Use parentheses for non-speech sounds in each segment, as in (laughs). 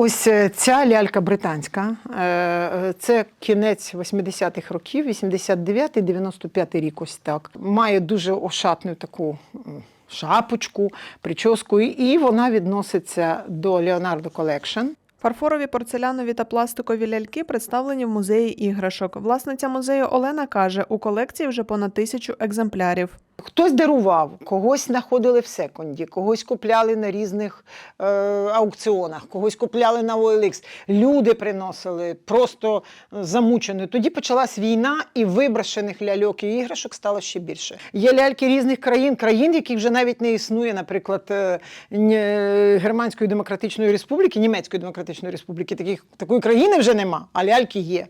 Ось е, ця лялька британська. Е, е, Це кінець 80-х років, 89-й, 95-й рік. Ось так. Має дуже ошатну таку шапочку, прическу, і- вона відноситься до Leonardo Collection. Фарфорові, порцелянові та пластикові ляльки представлені в музеї іграшок. Власниця музею Олена каже, у колекції вже понад тисячу екземплярів. Хтось дарував, когось знаходили в секонді, когось купляли на різних е, аукціонах, когось купляли на OLX. Люди приносили просто замучені. Тоді почалась війна, і виброшених ляльок і іграшок стало ще більше. Є ляльки різних країн, країн, яких вже навіть не існує, наприклад, е, Германської демократичної республіки, Німецької демократичної республіки. Таких такої країни вже нема, а ляльки є.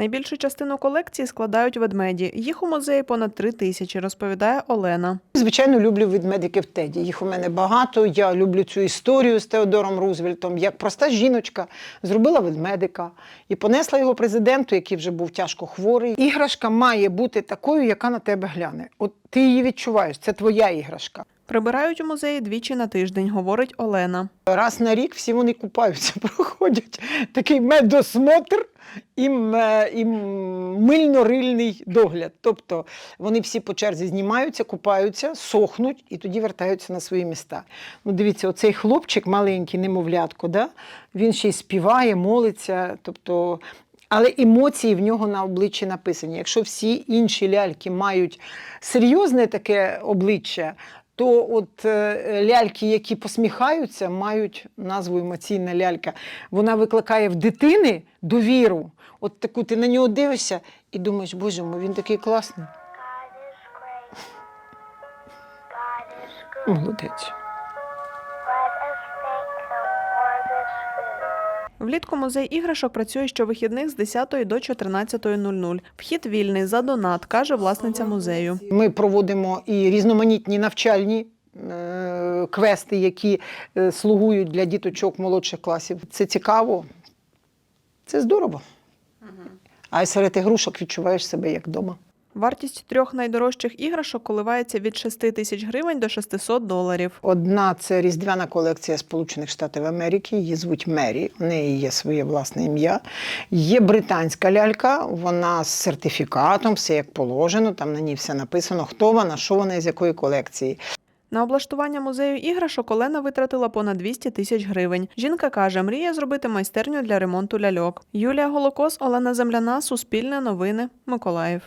Найбільшу частину колекції складають ведмеді. Їх у музеї понад три тисячі, розповідає Олена. Звичайно, люблю ведмедиків Теді. Їх у мене багато. Я люблю цю історію з Теодором Рузвельтом. Як проста жіночка зробила ведмедика і понесла його президенту, який вже був тяжко хворий. Іграшка має бути такою, яка на тебе гляне. От ти її відчуваєш, це твоя іграшка. Прибирають у музеї двічі на тиждень, говорить Олена. Раз на рік всі вони купаються, (laughs) проходять такий медосмотр і, е, і мильно-рильний догляд. Тобто вони всі по черзі знімаються, купаються, сохнуть і тоді вертаються на свої міста. Ну, дивіться, оцей хлопчик, маленький, немовлятко, да? він ще й співає, молиться. Тобто, але емоції в нього на обличчі написані. Якщо всі інші ляльки мають серйозне таке обличчя, то от е, ляльки, які посміхаються, мають назву емоційна лялька. Вона викликає в дитини довіру. От таку ти на нього дивишся і думаєш, боже мой, він такий класний. Молодець. Влітку музей іграшок працює щовихідних з 10 до 14.00. Вхід вільний за донат, каже власниця музею. Ми проводимо і різноманітні навчальні. е, Квести, які е, слугують для діточок молодших класів. Це цікаво, це здорово. А серед ігрушок відчуваєш себе як вдома. Вартість трьох найдорожчих іграшок коливається від 6 тисяч гривень до 600 доларів. Одна це різдвяна колекція Сполучених Штатів Америки, її звуть Мері, у неї є своє власне ім'я. Є британська лялька, вона з сертифікатом, все як положено, там на ній все написано, хто вона, що вона і з якої колекції. На облаштування музею іграшок Олена витратила понад 200 тисяч гривень. Жінка каже, мріє зробити майстерню для ремонту ляльок. Юлія Голокос, Олена Земляна, Суспільне новини, Миколаїв.